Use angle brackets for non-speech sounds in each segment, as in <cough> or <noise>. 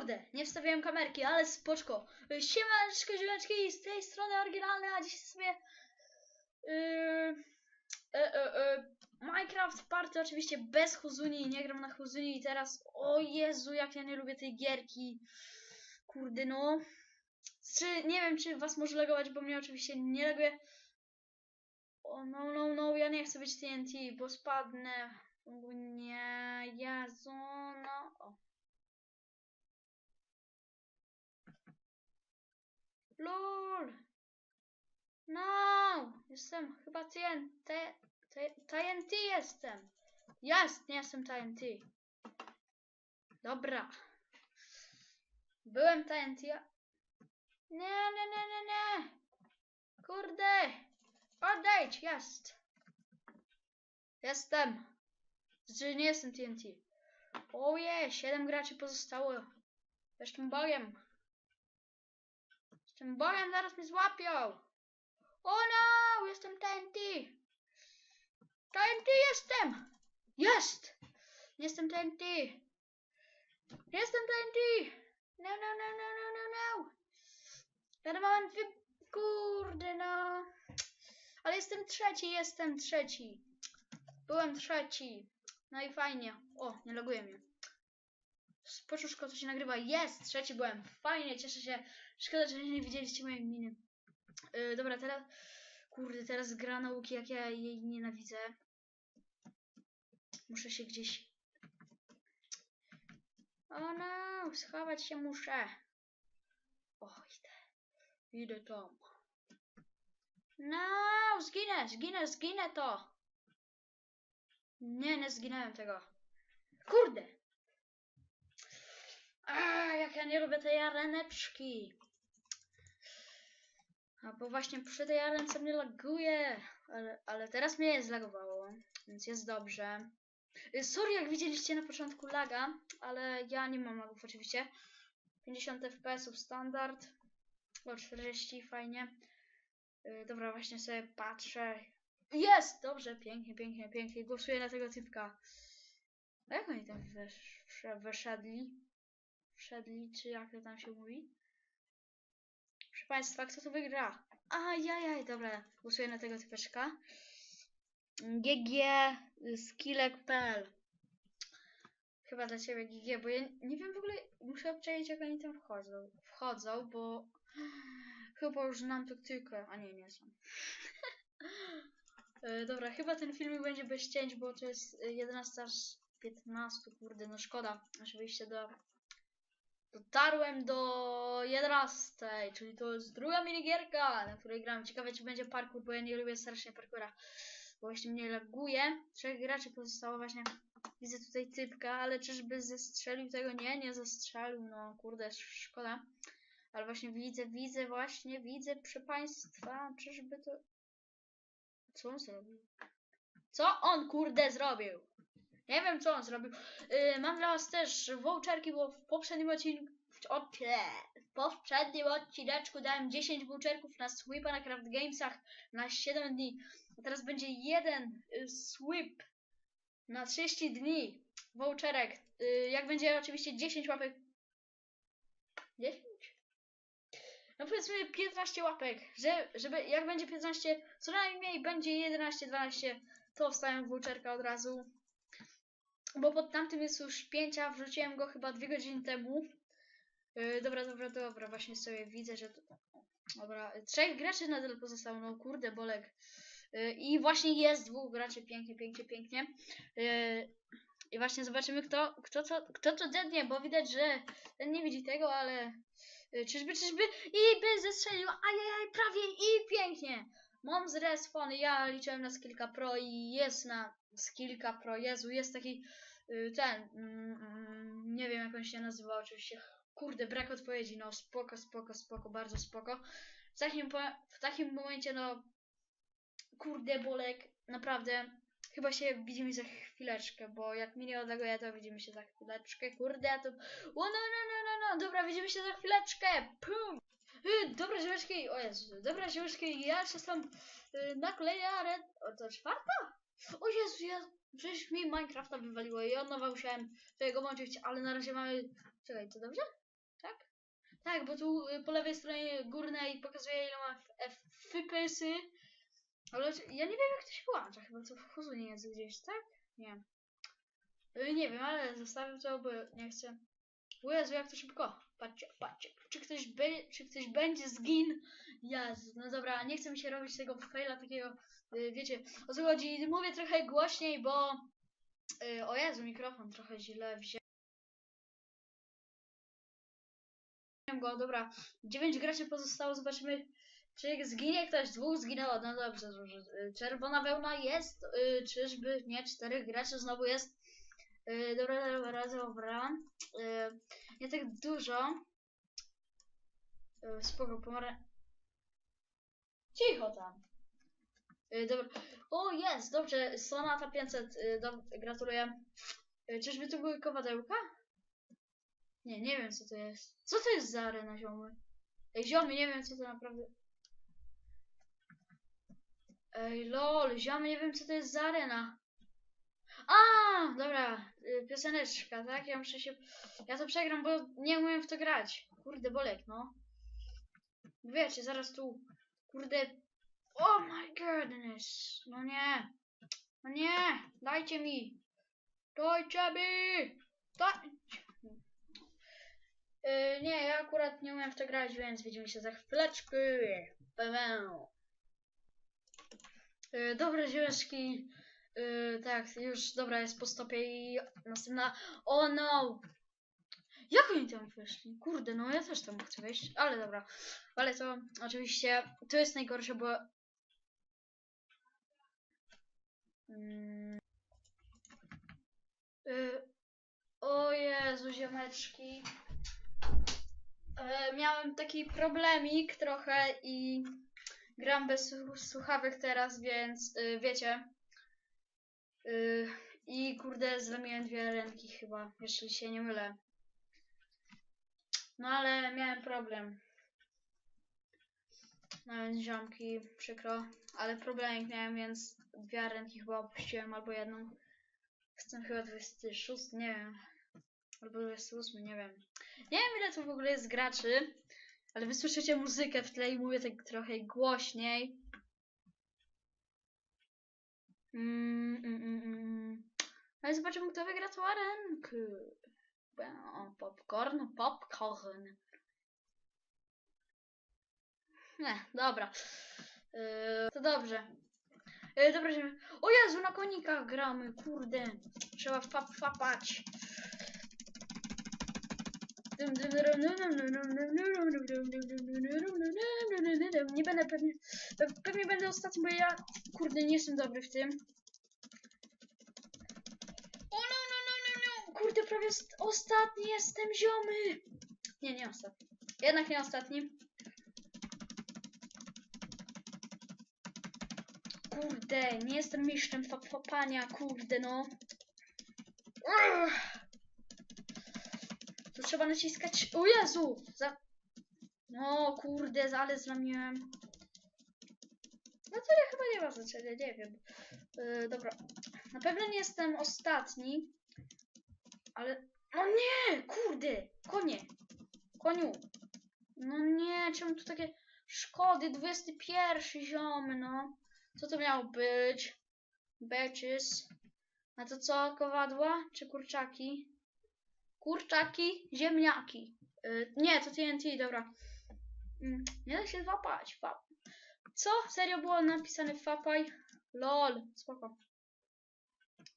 Kurde, nie wstawiałem kamerki, ale spoczko. Siemaneczko, ziomeczki, z tej strony oryginalny, a dziś sobie yy, e, e, Minecraft Party oczywiście bez Huzuni, nie gram na Huzuni i teraz, o Jezu, jak ja nie lubię tej gierki. Kurde no. Czy, nie wiem, czy was może legować, bo mnie oczywiście nie leguje. O no, no, no, ja nie chcę być TNT, bo spadnę. Nie, Jezu, no. O. LOL! No! Jestem chyba TNT. TNT jestem. Jest, nie jestem TNT. Dobra. Byłem TNT. Nie, nie, nie, nie, nie. Kurde. Odejdź, jest. Jestem. Znaczy nie jestem TNT. Oje, 7 graczy pozostało. Jestem bogiem. Jestem bogiem, zaraz mnie złapią. O no, jestem TNT. TNT jestem. Jest. Jestem TNT. Jestem TNT. No, no, no, no, no, no, no. Ten moment wy... Kurde, no. Ale jestem trzeci, jestem trzeci. Byłem trzeci. No i fajnie. O, nie loguje mnie. Poczuszko, to się nagrywa. Jest! Trzeci byłem. Fajnie, cieszę się. Szkoda, że nie widzieliście mojej miny. Yy, dobra, teraz... Kurde, teraz gra nauki, jak ja jej nienawidzę. Muszę się gdzieś... O no, schować się muszę. O, idę. Idę tam. No, zginę, zginę, zginę to. Nie, nie zginąłem tego. Kurde. A, jak ja nie lubię tej areneczki. A bo właśnie przy tej arence mnie laguje. Ale, ale teraz mnie zlagowało, więc jest dobrze. Y, Sorry, jak widzieliście na początku laga, ale ja nie mam lagów oczywiście. 50 fps standard. O 40, fajnie. Y, Dobra, właśnie sobie patrzę. Jest! Dobrze, pięknie, pięknie, pięknie. Głosuję na tego typka. A jak oni tam wesz, weszedli? Wszedli, czy jak to tam się mówi? Proszę Państwa, kto to wygra? Ajajaj, dobra, głosuję na tego typeczka. GG skillek.pl Chyba dla Ciebie GG, bo ja nie wiem w ogóle, muszę obczaić jak oni tam wchodzą, wchodzą bo chyba już znam taktykę, a nie, nie są. <laughs> E, Dobra, chyba ten filmik będzie bez cięć, bo to jest e, 11 z 15, kurde, no szkoda. Oczywiście do... Dotarłem do 11, czyli to jest druga minigierka, na której gram. Ciekawe, czy będzie parkour, bo ja nie lubię strasznie parkoura. Bo właśnie mnie laguje. Trzech graczy pozostało właśnie. Widzę tutaj typka, ale czyżby zestrzelił tego? Nie, nie zestrzelił, no kurde, szkoda. Ale właśnie widzę, widzę, właśnie widzę, proszę Państwa, czyżby to... Co on zrobił? Co on kurde zrobił? Nie wiem co on zrobił. Yy, mam dla was też voucherki, bo w poprzednim odcinku w poprzednim odcineczku dałem 10 voucherków na sweepa na Craft Gamesach na 7 dni. A teraz będzie jeden y, sweep na 30 dni voucherek. Y, jak będzie oczywiście 10 łapek 10? Powiedzmy 15 łapek, że, żeby jak będzie 15, co najmniej będzie 11, 12, to wstawiam voucherka od razu. Bo pod tamtym jest już 5, a wrzuciłem go chyba 2 godziny temu. Yy, dobra, dobra, dobra, właśnie sobie widzę, że... To... Dobra, trzech graczy nadal pozostało, no kurde, bolek. Yy, I właśnie jest dwóch graczy, pięknie, pięknie, pięknie. Yy, I właśnie zobaczymy, kto, kto, co, kto to dednie, bo widać, że ten nie widzi tego, ale... Yy, czyżby, czyżby? I by zestrzelił, ajajaj, prawie i pięknie. Mam z respawn, ja liczyłem na Skillka Pro i jest na Skillka Pro, Jezu, jest taki y, ten, mm, mm, nie wiem jak on się nazywa oczywiście, kurde, brak odpowiedzi, no spoko, spoko, spoko, bardzo spoko. W takim, w takim momencie, no, kurde, Bolek, naprawdę, chyba się widzimy za chwileczkę, bo jak mi nie to widzimy się za chwileczkę, kurde, to, o no, no, no, no, dobra, widzimy się za chwileczkę, pum! Y, Dobra ziomeczki, o Jezu, dobra ziomeczki, ja się tam y, nakleja, red... O, to czwarta? O Jezu, ja... Przecież mi Minecrafta wywaliło i od nowa musiałem tego włączyć, ale na razie mamy... Czekaj, to dobrze? Tak? Tak, bo tu y, po lewej stronie górnej pokazuje ile ma FPS-y. Ale ja nie wiem jak to się włącza, chyba to w Huzunie jest gdzieś, tak? Nie. Nie wiem, ale zostawię to, bo nie chcę. Jezu, jak to szybko. Patrzcie, patrzcie. Czy ktoś, be, czy ktoś będzie zgin? Jezu, no dobra, nie chcę mi się robić tego faila takiego, y, wiecie, o co chodzi. Mówię trochę głośniej, bo... y, O Jezu, mikrofon trochę źle wziąłem go, dobra. Dziewięć graczy pozostało, zobaczymy, czy zginie ktoś. Dwóch zginęło, no dobrze, dobrze. Y, Czerwona wełna jest, y, czyżby, nie, czterech graczy znowu jest. Y, Dobra, dobra, dobra. Y, Nie tak dużo. Y, Spoko, pomara... Cicho tam. Y, Dobra. O, jest, dobrze. Sonata 500. y, dob- Gratuluję. Y, Czyżby to były kowadełka? Nie, nie wiem co to jest. Co to jest za arena ziomy? Ej, ziomy, nie wiem co to naprawdę... Ej, lol, ziomy, nie wiem co to jest za arena. A, dobra, y, pioseneczka, tak? Ja muszę się... Ja to przegram, bo nie umiem w to grać. Kurde, bolek, no. Wiecie, zaraz tu... Kurde... Oh my goodness. No nie. No nie. Dajcie mi. Dajcie mi. Daj... Yy, nie, ja akurat nie umiem w to grać, więc widzimy się za chwileczkę. Pełen. Yy, dobra, ziomeczki. Yy, tak, już dobra, jest po stopie i następna. O no! Jak oni tam weszli? Kurde, no ja też tam chcę wejść, ale dobra. Ale to oczywiście to jest najgorsze, bo. Mm. Yy, o Jezu, ziomeczki. E, miałem taki problemik trochę i gram bez słu- słuchawek teraz, więc y, wiecie. Y, I kurde, zlamiłem dwie ręki chyba, jeśli się nie mylę. No ale miałem problem. No więc ziomki, przykro, ale problemik miałem, więc dwie ręki chyba opuściłem, albo jedną. Jestem chyba 26, nie wiem. Albo 28, nie wiem. Nie wiem ile tu w ogóle jest graczy, ale wy słyszycie muzykę w tle i mówię tak trochę głośniej. Mm, mm, mm, mm. Ale zobaczymy kto wygra tą arenkę. Popcorn, popcorn. Nie, dobra. Yy, to dobrze. Yy, dobra, że... O Jezu, na konikach gramy, kurde. Trzeba fap, fapać. Nie będę pewnie. Pewnie będę ostatni, bo ja kurde nie jestem dobry w tym. O no no no no no! Kurde, prawie st- ostatni jestem ziomy! Nie, nie ostatni. Jednak nie ostatni. Kurde, nie jestem mistrzem fap fapania, kurde no. Urgh. Trzeba naciskać. O Jezu! Za... No kurde, ale zlamiłem. No to ja chyba nie ma znaczenia, nie wiem. Yy, dobra. Na pewno nie jestem ostatni. Ale. No nie! Kurde! Konie! Koniu! No nie, czemu tu takie szkody? 21 ziomy, no. Co to miało być? Betches. A to co? Kowadła czy kurczaki? Kurczaki, ziemniaki. Y, nie, to TNT, dobra. Mm, nie da się wapać. Fap. Co? Serio było napisane fapaj? Lol, spoko.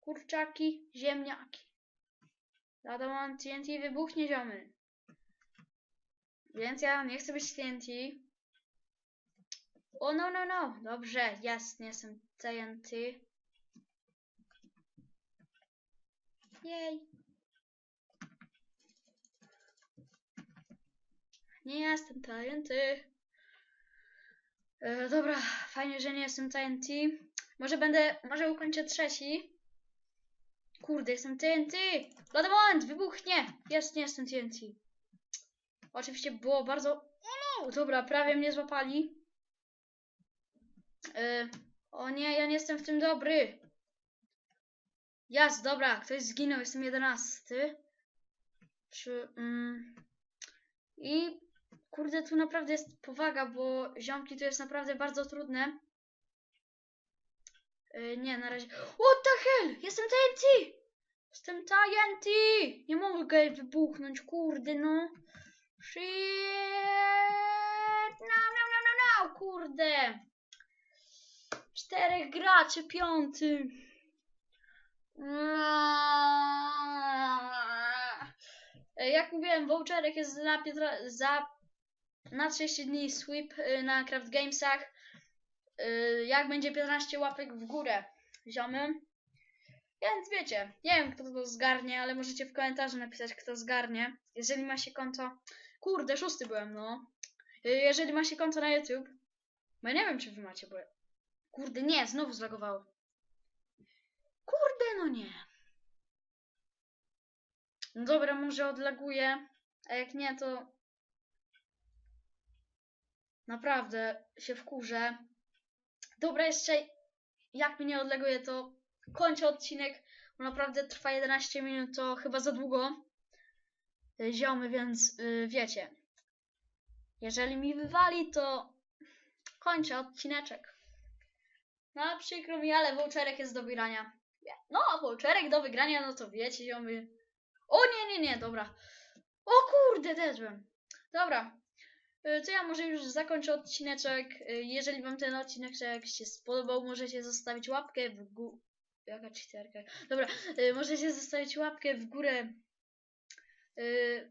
Kurczaki, ziemniaki. Lada mam TNT wybuchnie ziomy. Więc ja nie chcę być TNT. O no no no. Dobrze, jest, nie jestem TNT. Jej. Nie jestem TNT. E, dobra, fajnie, że nie jestem TNT. Może będę, może ukończę trzeci. Kurde, jestem TNT. Lada moment, wybuchnie. Jest, nie jestem TNT. Oczywiście było bardzo O no, dobra, prawie mnie złapali. Y, o nie, ja nie jestem w tym dobry. Jas, dobra, ktoś zginął, jestem jedenasty. Czy, mm, I kurde, tu naprawdę jest powaga, bo ziomki to jest naprawdę bardzo trudne. Y, nie, na razie. What the hell? Jestem TNT! Jestem TNT! Nie mogę wybuchnąć, kurde, no. Shit! No, no, no, no, no, kurde! Czterech graczy, piąty. E, Jak mówiłem, voucherek jest za, za na 30 dni sweep y, na Craft Gamesach. Y, Jak będzie 15 łapek w górę, ziomy. Więc wiecie, nie wiem kto to zgarnie, ale możecie w komentarzu napisać kto zgarnie. Jeżeli ma się konto... Kurde, szósty byłem, no. Y, Jeżeli ma się konto na YouTube. Bo ja nie wiem czy wy macie, bo... Kurde, nie, znowu zlagowało. Kurde, no nie. No dobra, może odlaguję. A jak nie, to naprawdę się wkurzę. Dobra, jeszcze jak mi nie odleguje, to kończę odcinek, bo naprawdę trwa 11 minut, to chyba za długo. Y, Ziomy, więc y, wiecie. Jeżeli mi wywali, to kończę odcineczek. No, przykro mi, ale voucherek jest do wygrania. No, voucherek do wygrania, no to wiecie, ziomy. O nie, nie, nie, dobra. O kurde, dedłem. Dobra. Y, To ja może już zakończę odcineczek. Y, Jeżeli wam ten odcinek się spodobał, możecie zostawić łapkę w górę. Jaka cheaterka. Dobra, y, możecie zostawić łapkę w górę.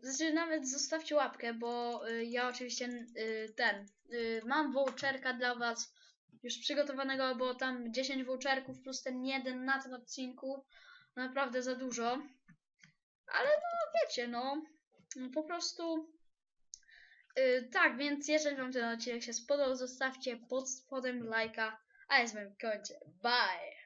Znaczy nawet zostawcie łapkę, bo ja oczywiście ten mam voucherka dla was już przygotowanego, bo tam 10 voucherków plus ten jeden na tym odcinku. Naprawdę za dużo. Ale no wiecie, no no po prostu yy, tak, więc jeżeli wam ten odcinek się spodobał, zostawcie pod spodem lajka, a ja z wami kończę. Bye!